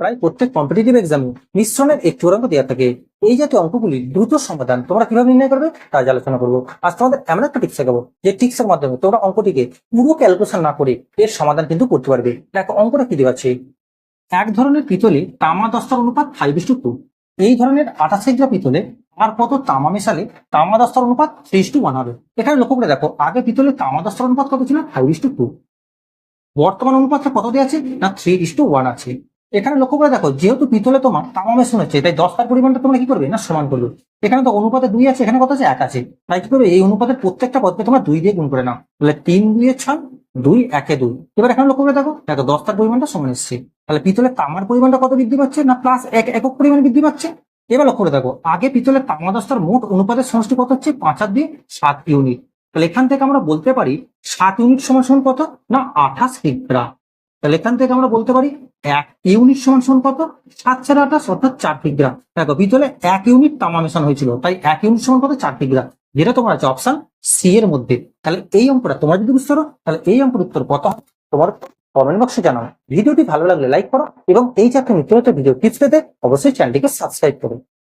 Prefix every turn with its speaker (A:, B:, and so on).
A: প্রায় প্রত্যেক কম্পিটিটিভ এক্সামে মিশ্রণের একটি অঙ্ক দেওয়া থাকে। এই জাতীয় অঙ্কগুলি দ্রুত সমাধান তোমরা কীভাবে নির্ণয় করবে তা আলোচনা করব। আজ তোমাদের এমন একটা টিপস শেখাবো যে টিপসের মাধ্যমে তোমরা অঙ্কটিকে পুরো ক্যালকুলেশন না করে এর সমাধান কিন্তু করতে পারবে। দেখো, অঙ্কটা কি দেওয়া আছে? এক ধরনের পিতলে তামা দস্তার অনুপাত ফাইভ ইস টু এই ধরনের আঠাশ গ্রাম পিতলে আর কত তামা মেশালে তামা দস্তার অনুপাত থ্রি টু ওয়ান হবে। এখানে লক্ষ্য করে দেখো, আগে পিতলে তামা দস্তার অনুপাত কত ছিল? ফাইভ ইস টু টু বর্তমান অনুপাতটা কত দেওয়া আছে? না থ্রি ইস টু ওয়ান আছে। এখানে লক্ষ্য করে দেখো, যেহেতু পিতলে তোমার তামামে মেশানো হচ্ছে, তাই দশটার পরিমাণটা তোমরা কি করবে? না, সমান করবে। এখানে তো অনুপাতে দুই আছে, এখানে কত আছে? এক আছে। তাই কি করবে? এই অনুপাতের প্রত্যেকটা পদকে তোমরা দুই দিয়ে গুণ করে নাও। তাহলে তিন দুইয়ে ছয়, দুই, একে দুই। এবার এখানে লক্ষ্য করে দেখো দেখো দশটার পরিমাণটা সমান এসছে। তাহলে পিতলের তামার পরিমাণটা কত বৃদ্ধি পাচ্ছে? না প্লাস এক, একক পরিমাণ বৃদ্ধি পাচ্ছে? এবার লক্ষ্য করে দেখো, আগে পিতলের তামা দশটার মোট অনুপাতের সমষ্টি কত হচ্ছে? পাঁচ আর দিয়ে সাত ইউনিট। তাহলে এখান থেকে আমরা বলতে পারি, সাত ইউনিট সমান সমান কত? না, আঠাশ কিগ্রা তাহলে এখান থেকে আমরা বলতে পারি এক ইউনিট সমান সমান কত? সাত চার আঠাশ অর্থাৎ চার কিগ্রা দেখো পিতলে এক ইউনিট তামামেশন হয়েছিল, তাই এক ইউনিট সমান কত? চার কিগ্রা যেটা তোমার আছে অপশন সি এর মধ্যে। তাহলে এই অঙ্কটা তোমার যদি বুঝতে পারো, তাহলে এই অঙ্কের উত্তর কত? তোমার কমেন্ট বক্সে জানাও। ভিডিওটি ভালো লাগলে লাইক করো এবং এই চারটে নিত্য ভিডিও টিপস পেতে অবশ্যই চ্যানেলটিকে সাবস্ক্রাইব করো।